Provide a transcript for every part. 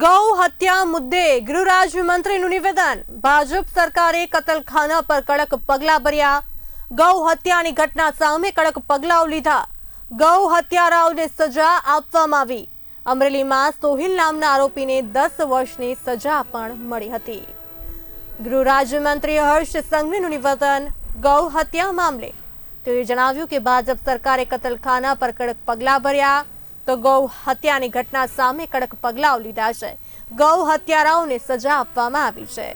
ગૌ હત્યા મુદ્દે ગૃહ રાજ્યમંત્રીનું નિવેદન. ભાજપ સરકારે કતલખાના પર કડક પગલાં ભર્યા. ગૌ હત્યાની ઘટના સામે કડક પગલાઓ લીધા. ગૌ હત્યારાઓને સજા આપવામાં આવી. અમરેલીમાં સોહિલ નામના આરોપીને દસ વર્ષની સજા પણ મળી હતી. ગૃહ રાજ્યમંત્રી હર્ષ સંઘવીનું નિવેદન, ગૌ હત્યા મામલે. તેઓએ જણાવ્યું કે ભાજપ સરકારે કતલખાના પર કડક પગલાં ભર્યા. તો ગૌ હત્યાની ઘટના સામે કડક પગલાઓ લીધા છે. ગૌ હત્યારાઓને સજા આપવામાં આવી છે.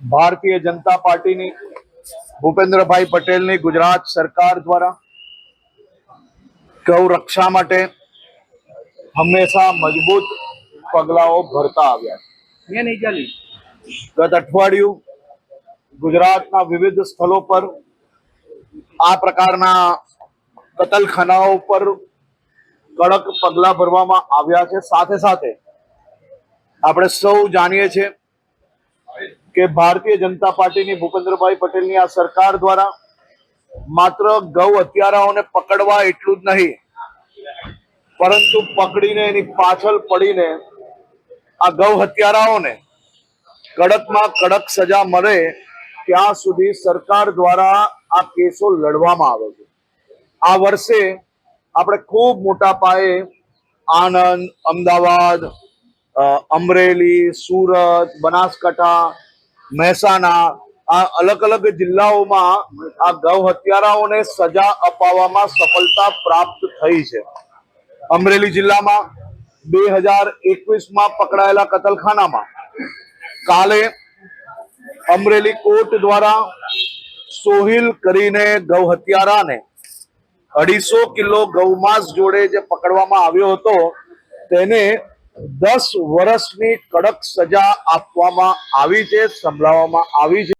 ભારતીય જનતા પાર્ટીની ભૂપેન્દ્રભાઈ પટેલની ગુજરાત સરકાર દ્વારા ગૌ રક્ષા માટે હંમેશા મજબૂત પગલાઓ ભરતા આવ્યા ગત અઠવાડિયું ગુજરાતના વિવિધ સ્થળો પર આ પ્રકારના કતલખાનાઓ પર કડક પગલા ભરવામાં આવ્યા છે. સાથે સાથે આપણે સૌ જાણીએ છીએ કે ભારતીય જનતા પાર્ટીની ભૂપેન્દ્રભાઈ પટેલની આ સરકાર દ્વારા માત્ર ગૌ હત્યારાઓને પકડવા એટલું જ નહીં, પરંતુ પકડીને એની પાછળ પડીને આ ગૌ હત્યારાઓને કડકમાં કડક સજા મળે ત્યાં સુધી સરકાર દ્વારા આ કેસો લડવામાં આવે છે. આ વર્ષે આપણે ખૂબ મોટા પાયે આણંદ, અમદાવાદ અમરેલી, સુરત, બનાસકાંઠા, મહેસાણા આ અલગ અલગ જિલ્લાઓમાં આ ગૌ હત્યારાઓને સજા અપાવવામાં સફળતા પ્રાપ્ત થઈ છે. અમરેલી જિલ્લામાં બે હજાર એકવીસમાં પકડાયેલા કતલખાનામાં કાલે અમરેલી કોર્ટ દ્વારા સોહિલ કરીને ગૌ હત્યારાને અઢીસો કિલો ગૌમાંસ જોડે જે પકડવામાં આવ્યો હતો, તેને દસ વર્ષની કડક સજા આપવામાં આવી છે, સંભળાવવામાં આવી છે.